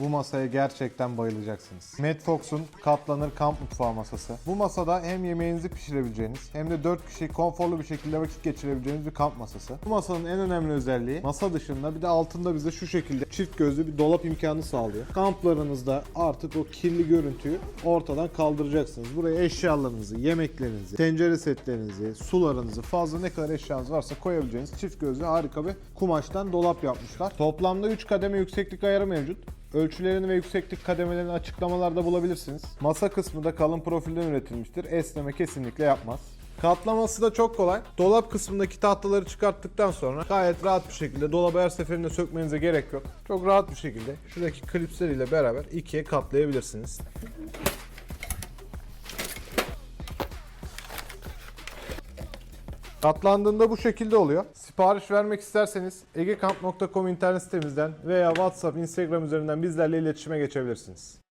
Bu masaya gerçekten bayılacaksınız. Matt Fox'un katlanır kamp mutfağı masası. Bu masada hem yemeğinizi pişirebileceğiniz hem de 4 kişi konforlu bir şekilde vakit geçirebileceğiniz bir kamp masası. Bu masanın en önemli özelliği masa dışında bir de altında bize şu şekilde çift gözlü bir dolap imkanı sağlıyor. Kamplarınızda artık o kirli görüntüyü ortadan kaldıracaksınız. Buraya eşyalarınızı, yemeklerinizi, tencere setlerinizi, sularınızı, fazla ne kadar eşyanız varsa koyabileceğiniz çift gözlü harika bir kumaştan dolap yapmışlar. Toplamda 3 kademe yükseklik ayarı mevcut. Ölçülerini ve yükseklik kademelerini açıklamalarda bulabilirsiniz. Masa kısmı da kalın profilden üretilmiştir. Esneme kesinlikle yapmaz. Katlaması da çok kolay. Dolap kısmındaki tahtaları çıkarttıktan sonra gayet rahat bir şekilde dolabı her seferinde sökmenize gerek yok. Çok rahat bir şekilde şuradaki klipsleriyle beraber ikiye katlayabilirsiniz. Katlandığında bu şekilde oluyor. Sipariş vermek isterseniz egekamp.com internet sitemizden veya WhatsApp, Instagram üzerinden bizlerle iletişime geçebilirsiniz.